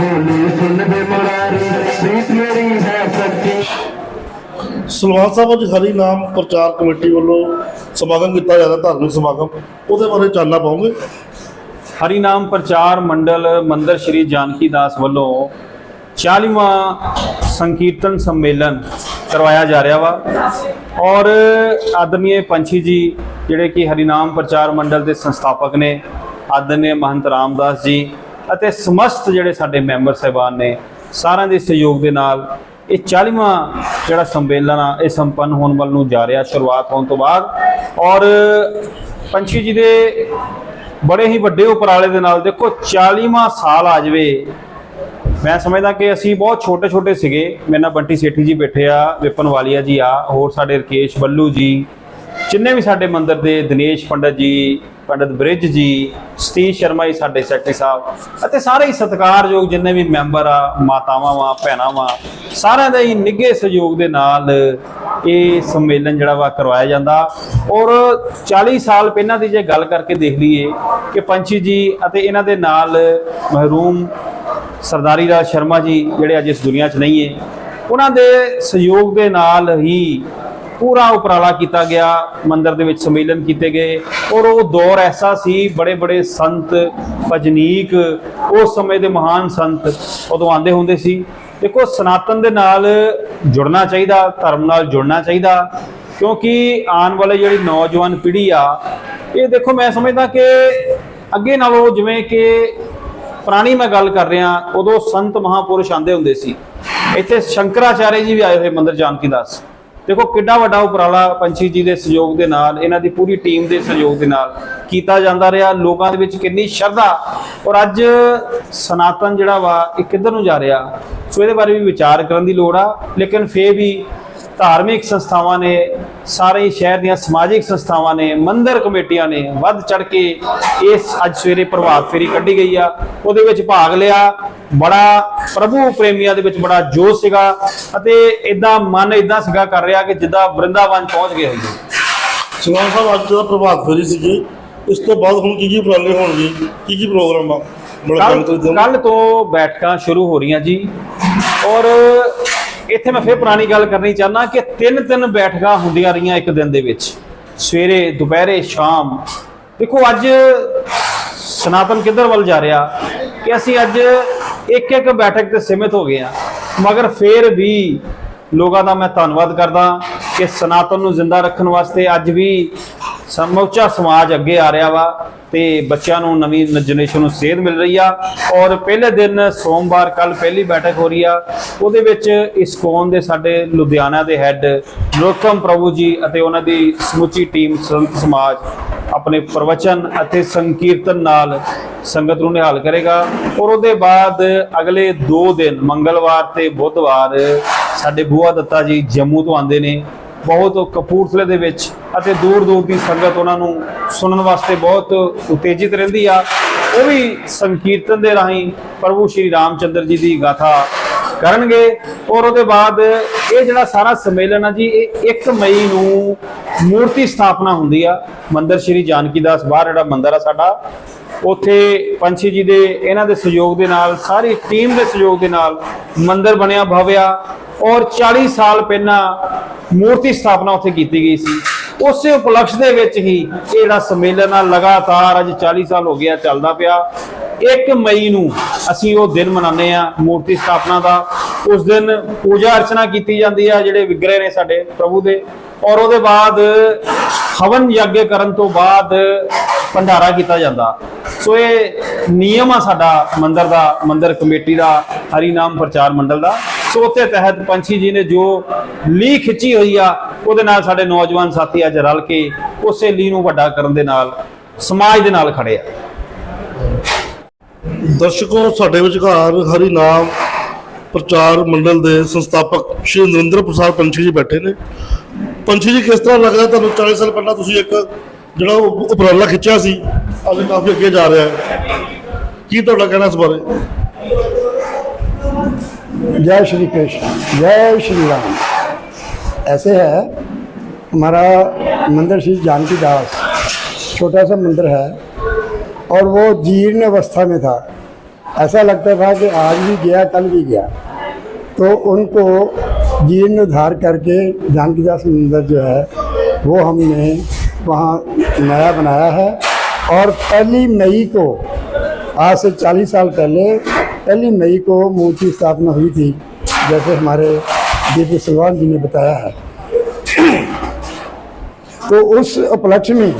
ਬੋਲੇ ਸੁਣ ਦੇ ਮੁਰਾਰੀ ਪ੍ਰੀਤ ਮੇਰੀ ਹੈ ਸੱਚੀ ਸਲਵਾਨ ਸਾਹਿਬ, ਅੱਜ ਹਰੀ ਨਾਮ ਪ੍ਰਚਾਰ ਕਮੇਟੀ ਵੱਲੋਂ ਸਮਾਗਮ ਕੀਤਾ ਜਾ ਰਿਹਾ, ਧਾਰਮਿਕ ਸਮਾਗਮ। ਉਹਦੇ ਬਾਰੇ ਚਾਨਣਾ ਪਾਉਂਗੇ ਹਰੀ ਨਾਮ ਪ੍ਰਚਾਰ ਮੰਡਲ ਮੰਦਰ ਸ਼੍ਰੀ ਜਾਨਕੀ ਦਾਸ ਵੱਲੋਂ 40ਵਾਂ ਸੰਕੀਰਤਨ ਸੰਮੇਲਨ ਕਰਵਾਇਆ ਜਾ ਰਿਹਾ ਵਾ। ਔਰ ਆਦਰਨੀय ਪੰਛੀ ਜੀ, ਜਿਹੜੇ ਕਿ ਹਰੀ ਨਾਮ ਪ੍ਰਚਾਰ ਮੰਡਲ ਦੇ ਸੰਸਥਾਪਕ ਨੇ ਆਦਰਨੀय ਮਹੰਤ ਰਾਮਦਾਸ ਜੀ ਅਤੇ ਸਮਸਤ ਜਿਹੜੇ ਸਾਡੇ ਮੈਂਬਰ ਸਹਿਬਾਨ ਨੇ, ਸਾਰਿਆਂ ਦੇ ਸਹਿਯੋਗ ਦੇ ਨਾਲ ਇਹ 40ਵਾਂ ਜਿਹੜਾ ਸੰਮੇਲਨ ਆ, ਇਹ ਸੰਪੰਨ ਹੋਣ ਵੱਲ ਨੂੰ ਜਾ ਰਿਹਾ, ਸ਼ੁਰੂਆਤ ਹੋਣ ਤੋਂ ਬਾਅਦ। ਔਰ ਪੰਛੀ ਜੀ ਦੇ ਬੜੇ ਹੀ ਵੱਡੇ ਉਪਰਾਲੇ ਦੇ ਨਾਲ ਦੇਖੋ 40ਵਾਂ ਸਾਲ ਆ ਜਾਵੇ। ਮੈਂ ਸਮਝਦਾ ਕਿ ਅਸੀਂ ਬਹੁਤ ਛੋਟੇ ਛੋਟੇ ਸੀਗੇ। ਮੇਰੇ ਨਾਲ ਬੰਟੀ ਸੇਠੀ ਜੀ ਬੈਠੇ ਆ, ਵਿਪਨ ਵਾਲੀਆ ਜੀ ਆ, ਹੋਰ ਸਾਡੇ ਰਕੇਸ਼ ਬੱਲੂ ਜੀ ਜਿੰਨੇ ਵੀ ਸਾਡੇ ਮੰਦਿਰ ਦੇ ਦਿਨੇਸ਼ ਪੰਡਤ ਜੀ, ਪੰਡਤ ਬ੍ਰਿਜ ਜੀ, ਸਤੀਸ਼ ਸ਼ਰਮਾ ਜੀ ਸਾਡੇ ਸੈਕਟਰੀ ਸਾਹਿਬ ਅਤੇ ਸਾਰੇ ਹੀ ਸਤਿਕਾਰਯੋਗ ਜਿੰਨੇ ਵੀ ਮੈਂਬਰ ਆ, ਮਾਤਾਵਾਂ ਵਾ, ਭੈਣਾਂ ਵਾ, ਸਾਰਿਆਂ ਦੇ ਹੀ ਨਿੱਘੇ ਸਹਿਯੋਗ ਦੇ ਨਾਲ ਇਹ ਸੰਮੇਲਨ ਜਿਹੜਾ ਵਾ ਕਰਵਾਇਆ ਜਾਂਦਾ। ਔਰ 40 ਸਾਲ ਪਹਿਲਾਂ ਦੀ ਜੇ ਗੱਲ ਕਰਕੇ ਦੇਖ ਲਈਏ ਕਿ ਪੰਛੀ ਜੀ ਅਤੇ ਇਹਨਾਂ ਦੇ ਨਾਲ ਮਹਿਰੂਮ ਸਰਦਾਰੀ ਰਾਜ ਸ਼ਰਮਾ ਜੀ ਜਿਹੜੇ ਅੱਜ ਇਸ ਦੁਨੀਆ 'ਚ ਨਹੀਂ ਹੈ, ਉਹਨਾਂ ਦੇ ਸਹਿਯੋਗ ਦੇ ਨਾਲ ਹੀ ਪੂਰਾ ਉਪਰਾਲਾ ਕੀਤਾ ਗਿਆ, ਮੰਦਰ ਦੇ ਵਿੱਚ ਸੰਮੇਲਨ ਕੀਤੇ ਗਏ ਔਰ ਉਹ ਦੌਰ ਐਸਾ ਸੀ ਬੜੇ ਬੜੇ ਸੰਤ, ਭਜਨੀਕ, ਉਸ ਸਮੇਂ ਦੇ ਮਹਾਨ ਸੰਤ ਉਦੋਂ ਆਂਦੇ ਹੁੰਦੇ ਸੀ। ਦੇਖੋ, ਸਨਾਤਨ ਦੇ ਨਾਲ ਜੁੜਨਾ ਚਾਹੀਦਾ, ਧਰਮ ਨਾਲ ਜੁੜਨਾ ਚਾਹੀਦਾ, ਕਿਉਂਕਿ ਆਉਣ ਵਾਲੇ ਜਿਹੜੀ ਨੌਜਵਾਨ ਪੀੜ੍ਹੀ ਆ, ਇਹ ਦੇਖੋ, ਮੈਂ ਸਮਝਦਾ ਕਿ ਅੱਗੇ ਨਾਲੋਂ ਜਿਵੇਂ ਕਿ ਪੁਰਾਣੀ ਮੈਂ ਗੱਲ ਕਰ ਰਿਹਾ, ਉਦੋਂ ਸੰਤ ਮਹਾਪੁਰਸ਼ ਆਂਦੇ ਹੁੰਦੇ ਸੀ। ਇੱਥੇ ਸ਼ੰਕਰਾਚਾਰਿਆ ਜੀ ਵੀ ਆਏ ਹੋਏ ਮੰਦਰ ਜਾਨਕੀ ਦਾਸ। ਦੇਖੋ ਕਿੱਡਾ ਵੱਡਾ ਉਪਰਾਲਾ ਪੰਛੀ ਜੀ ਦੇ ਸਹਿਯੋਗ ਦੇ ਨਾਲ, ਇਹਨਾਂ ਦੀ ਪੂਰੀ ਟੀਮ ਦੇ ਸਹਿਯੋਗ ਦੇ ਨਾਲ ਕੀਤਾ ਜਾਂਦਾ ਰਿਹਾ। ਲੋਕਾਂ ਦੇ ਵਿੱਚ ਕਿੰਨੀ ਸ਼ਰਧਾ। ਔਰ ਅੱਜ ਸਨਾਤਨ ਜਿਹੜਾ ਵਾ, ਇਹ ਕਿੱਧਰ ਨੂੰ ਜਾ ਰਿਹਾ? ਸੋ ਇਹਦੇ ਬਾਰੇ ਵੀ ਵਿਚਾਰ ਕਰਨ ਦੀ ਲੋੜ ਆ। ਲੇਕਿਨ ਫੇਰ ਵੀ ਧਾਰਮਿਕ ਸੰਸਥਾਵਾਂ ਨੇ ਸਾਰੇ ਸ਼ਹਿਰ ਦੀਆਂ ਸਮਾਜਿਕ ਸੰਸਥਾਵਾਂ ਨੇ ਮੰਦਿਰ ਕਮੇਟੀਆਂ ਨੇ ਵੱਧ ਚੜ ਕੇ ਇਸ ਅੱਜ ਸਵੇਰੇ ਪ੍ਰਭਾਤ ਫੇਰੀ ਕੱਢੀ ਗਈ ਆ। ਉਹਦੇ ਵਿੱਚ ਭਾਗ ਲਿਆ। ਬੜਾ ਪ੍ਰਭੂ ਪ੍ਰੇਮੀਆਂ ਦੇ ਵਿੱਚ ਬੜਾ ਜੋਸ਼ ਸੀਗਾ ਅਤੇ ਇਦਾਂ ਮਨ ਇਦਾਂ ਸੀਗਾ ਕਰ ਰਿਹਾ ਕਿ ਜਿੱਦਾਂ ਬ੍ਰਿੰਦਾਵਨ ਪਹੁੰਚ ਗਏ ਹੋਈਏ ਸਲਵਾਨ ਸਾਹਿਬ ਅੱਜ ਦਾ ਪ੍ਰਭਾਤ ਫੇਰੀ ਸੀਗੀ ਇਸ ਤੋਂ ਬਾਅਦ ਹੁਣ ਕੀ ਕੀ ਉਪਰਾਲੇ ਹੋਣਗੇ? ਕੀ ਕੀ ਪ੍ਰੋਗਰਾਮ ਆ? ਕੱਲ ਤੋਂ ਬੈਠਕਾਂ ਸ਼ੁਰੂ ਹੋ ਰਹੀਆਂ ਜੀ। ਔਰ ਇੱਥੇ ਮੈਂ ਫੇਰ ਪੁਰਾਣੀ ਗੱਲ ਕਰਨੀ ਚਾਹਨਾ ਕਿ ਤਿੰਨ ਤਿੰਨ ਬੈਠਕਾਂ ਹੁੰਦੀਆਂ ਰਹੀਆਂ ਇੱਕ ਦਿਨ ਦੇ ਵਿੱਚ। ਸਵੇਰੇ, ਦੁਪਹਿਰੇ, ਸ਼ਾਮ। ਦੇਖੋ, ਅੱਜ ਸਨਾਤਨ ਕਿੱਧਰ ਵੱਲ ਜਾ ਰਿਹਾ ਕਿ ਅਸੀਂ ਅੱਜ ਇੱਕ ਇੱਕ ਬੈਠਕ ਤੇ ਸੀਮਿਤ ਹੋ ਗਏ ਆ ਮਗਰ ਫੇਰ ਵੀ ਲੋਕਾਂ ਦਾ ਮੈਂ ਧੰਨਵਾਦ ਕਰਦਾ ਕਿ ਸਨਾਤਨ ਨੂੰ ਜ਼ਿੰਦਾ ਰੱਖਣ ਵਾਸਤੇ ਅੱਜ ਵੀ ਸਮੁੱਚਾ ਸਮਾਜ ਅੱਗੇ ਆ ਰਿਹਾ ਵਾ। ਤੇ ਬੱਚਿਆਂ ਨੂੰ, ਨਵੀਂ ਜਨਰੇਸ਼ਨ ਨੂੰ ਸੇਧ ਮਿਲ ਰਹੀ ਆ। ਔਰ ਪਹਿਲੇ ਦਿਨ ਸੋਮਵਾਰ ਕੱਲ ਪਹਿਲੀ ਬੈਠਕ ਹੋ ਰਹੀ ਆ। ਉਹਦੇ ਵਿੱਚ ਇਸ ਇਸਕੋਨ ਦੇ ਸਾਡੇ ਲੁਧਿਆਣਾ ਦੇ ਹੈੱਡ ਨਰੋਤਮ ਪ੍ਰਭੂ ਜੀ ਅਤੇ ਉਹਨਾਂ ਦੀ ਸਮੁੱਚੀ ਟੀਮ ਸੰਤ ਸਮਾਜ ਆਪਣੇ ਪ੍ਰਵਚਨ ਅਤੇ ਸੰਕੀਰਤਨ ਨਾਲ ਸੰਗਤ ਨੂੰ ਨਿਹਾਲ ਕਰੇਗਾ। ਔਰ ਉਹਦੇ ਬਾਅਦ ਅਗਲੇ 2 ਦਿਨ, ਮੰਗਲਵਾਰ ਤੇ ਬੁੱਧਵਾਰ, ਸਾਡੇ ਬੂਆ ਦੱਤਾ ਜੀ ਜੰਮੂ ਤੋਂ ਆਉਂਦੇ ਨੇ। ਬਹੁਤ ਕਪੂਰਥਲੇ ਦੇ ਵਿੱਚ ਅਤੇ ਦੂਰ ਦੂਰ ਦੀ ਸੰਗਤ ਉਹਨਾਂ ਨੂੰ ਸੁਣਨ ਵਾਸਤੇ ਬਹੁਤ ਉਤੇਜਿਤ ਰਹਿੰਦੀ ਆ। ਉਹ ਵੀ ਸੰਕੀਰਤਨ ਦੇ ਰਾਹੀਂ ਪ੍ਰਭੂ ਸ਼੍ਰੀ ਰਾਮਚੰਦਰ ਜੀ ਦੀ ਗਾਥਾ ਕਰਨਗੇ ਔਰ ਉਹਦੇ ਬਾਅਦ ਇਹ ਜਿਹੜਾ ਸਾਰਾ ਸੰਮੇਲਨ ਆ ਜੀ, ਇਹ 1 ਮਈ ਨੂੰ ਮੂਰਤੀ ਸਥਾਪਨਾ ਹੁੰਦੀ ਆ। ਮੰਦਰ ਸ਼੍ਰੀ ਜਾਨਕੀ ਦਾਸ ਬਾਹਰ ਜਿਹੜਾ ਮੰਦਰ ਆ ਸਾਡਾ, ਉੱਥੇ ਪੰਛੀ ਜੀ ਦੇ ਇਹਨਾਂ ਦੇ ਸਹਿਯੋਗ ਦੇ ਨਾਲ, ਸਾਰੀ ਟੀਮ ਦੇ ਸਹਿਯੋਗ ਦੇ ਨਾਲ ਮੰਦਰ ਬਣਿਆ, ਭਵਿਆ ਔਰ 40 ਸਾਲ ਪਹਿਲਾਂ ਮੂਰਤੀ ਸਥਾਪਨਾ ਉੱਥੇ ਕੀਤੀ ਗਈ ਸੀ। ਉਸੇ ਉਪਲਕਸ਼ ਦੇ ਵਿੱਚ ਹੀ ਇਹ ਜਿਹੜਾ ਸੰਮੇਲਨ ਆ। ਲਗਾਤਾਰ ਅੱਜ 40 ਸਾਲ ਹੋ ਗਿਆ ਚੱਲਦਾ ਪਿਆ। 1 ਮਈ ਨੂੰ ਅਸੀਂ ਉਹ ਦਿਨ ਮਨਾਉਂਦੇ ਆ, ਮੂਰਤੀ ਸਥਾਪਨਾ ਦਾ। ਉਸ ਦਿਨ ਪੂਜਾ ਅਰਚਨਾ ਕੀਤੀ ਜਾਂਦੀ ਆ, ਜਿਹੜੇ ਵਿਗਰੇ ਨੇ ਸਾਡੇ ਪ੍ਰਭੂ ਦੇ। ਔਰ ਉਹਦੇ ਬਾਅਦ ਹਵਨ ਯੱਗ ਕਰਨ ਤੋਂ ਬਾਅਦ ਭੰਡਾਰਾ ਕੀਤਾ ਜਾਂਦਾ। ਸੋ ਇਹ ਨਿਯਮ ਆ ਸਾਡਾ ਮੰਦਰ ਦਾ, ਮੰਦਰ ਕਮੇਟੀ ਦਾ, ਹਰੀ ਨਾਮ ਪ੍ਰਚਾਰ ਮੰਡਲ ਦਾ। ਸੋ ਉੱਤੇ ਤਹਿਤ ਪੰਛੀ ਜੀ ਨੇ ਜੋ ਲੀ ਖਿੱਚੀ ਹੋਈ ਆ, ਉਹਦੇ ਨਾਲ ਸਾਡੇ ਨੌਜਵਾਨ ਸਾਥੀ ਅੱਜ ਰਲ ਕੇ ਉਸੇ ਲੀ ਨੂੰ ਵੱਡਾ ਕਰਨ ਦੇ ਨਾਲ ਸਮਾਜ ਦੇ ਨਾਲ ਖੜੇ ਆ। ਦਰਸ਼ਕੋ, ਸਾਡੇ ਵਿਚਕਾਰ ਹਰੀ ਨਾਮ ਪ੍ਰਚਾਰ ਮੰਡਲ ਦੇ ਸੰਸਥਾਪਕ ਸ਼੍ਰੀ ਨਰਿੰਦਰ ਪ੍ਰਸਾਦ ਪੰਛੀ ਜੀ ਬੈਠੇ ਨੇ। ਪੰਛੀ ਜੀ, ਕਿਸ ਤਰ੍ਹਾਂ ਲੱਗਦਾ ਤੁਹਾਨੂੰ? 40 ਸਾਲ ਪਹਿਲਾਂ ਤੁਸੀਂ ਇੱਕ ਜਿਹੜਾ ਉਪਰਾਲਾ ਖਿੱਚਿਆ ਸੀ, ਅੱਜ ਕਾਫੀ ਅੱਗੇ ਜਾ ਰਿਹਾ ਹੈ। ਕੀ ਤੁਹਾਡਾ ਕਹਿਣਾ ਇਸ ਬਾਰੇ? जय श्री कृष्ण, जय श्री राम। ऐसे है, हमारा मंदिर श्री जानकी दास, छोटा सा मंदिर है, और वो जीर्ण अवस्था में था। ऐसा लगता था कि आज भी गया, कल भी गया। तो उनको जीर्णोद्धार करके जानकीदास मंदिर जो है, वो हमने वहाँ नया बनाया है, और पहली मई को, आज से 40 साल पहले पहली मई को मूर्ति स्थापना हुई थी, जैसे हमारे दीपू सलवान जी ने बताया है। तो उस उपलक्ष्य में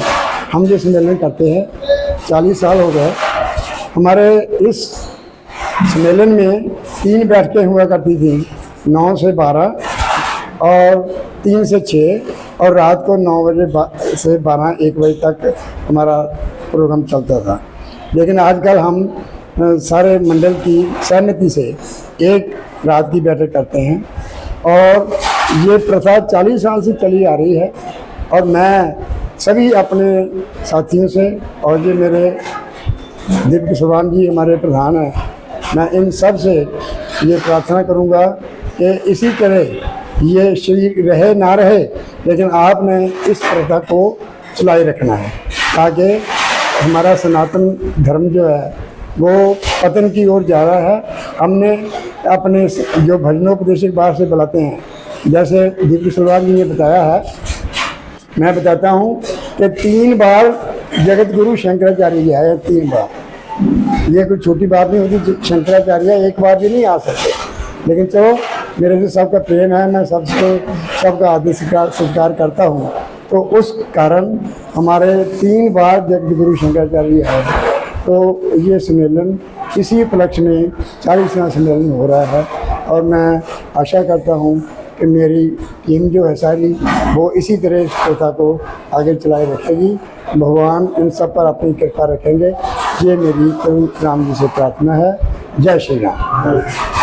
हम जो सम्मेलन करते हैं 40 साल हो गए। हमारे इस सम्मेलन में तीन बैठकें हुआ करती थी, नौ से बारह और तीन से छः और रात को नौ बजे से बारह, एक बजे तक हमारा प्रोग्राम चलता था। लेकिन आजकल हम सारे मंडल की सहमति से एक रात की बैठक करते हैं। और ये प्रथा चालीस साल से चली आ रही है और मैं सभी अपने साथियों से और ये मेरे दीप सुभान जी हमारे प्रधान हैं, मैं इन सबसे ये प्रार्थना करूँगा कि इसी तरह ये शरीर रहे ना रहे, लेकिन आपने इस प्रथा को चलाए रखना है, ताकि हमारा सनातन धर्म जो है वो पतन की ओर जा रहा है। हमने अपने जो भजनोपदेशक बाहर से बुलाते हैं, जैसे दीप सलवान जी ने बताया है, मैं बताता हूँ कि तीन बार जगत गुरु शंकराचार्य जी आए, तीन बार। ये कोई छोटी बात नहीं होती शंकराचार्य एक बार भी नहीं आ सकते। लेकिन चलो, मेरे से सबका प्रेम है, मैं सबसे, सबका आदर स्वीकार सत्कार करता हूँ। तो उस कारण हमारे तीन बार जगत गुरु शंकराचार्य आए। तो ये सम्मेलन, इसी उपलक्ष्य में चालीसवां सम्मेलन हो रहा है और मैं आशा करता हूँ कि मेरी टीम जो है सारी, वो इसी तरह इस प्रथा को आगे चलाए रखेगी। भगवान इन सब पर अपनी कृपा रखेंगे। ये मेरी प्रभु राम जी से प्रार्थना है। जय श्री राम।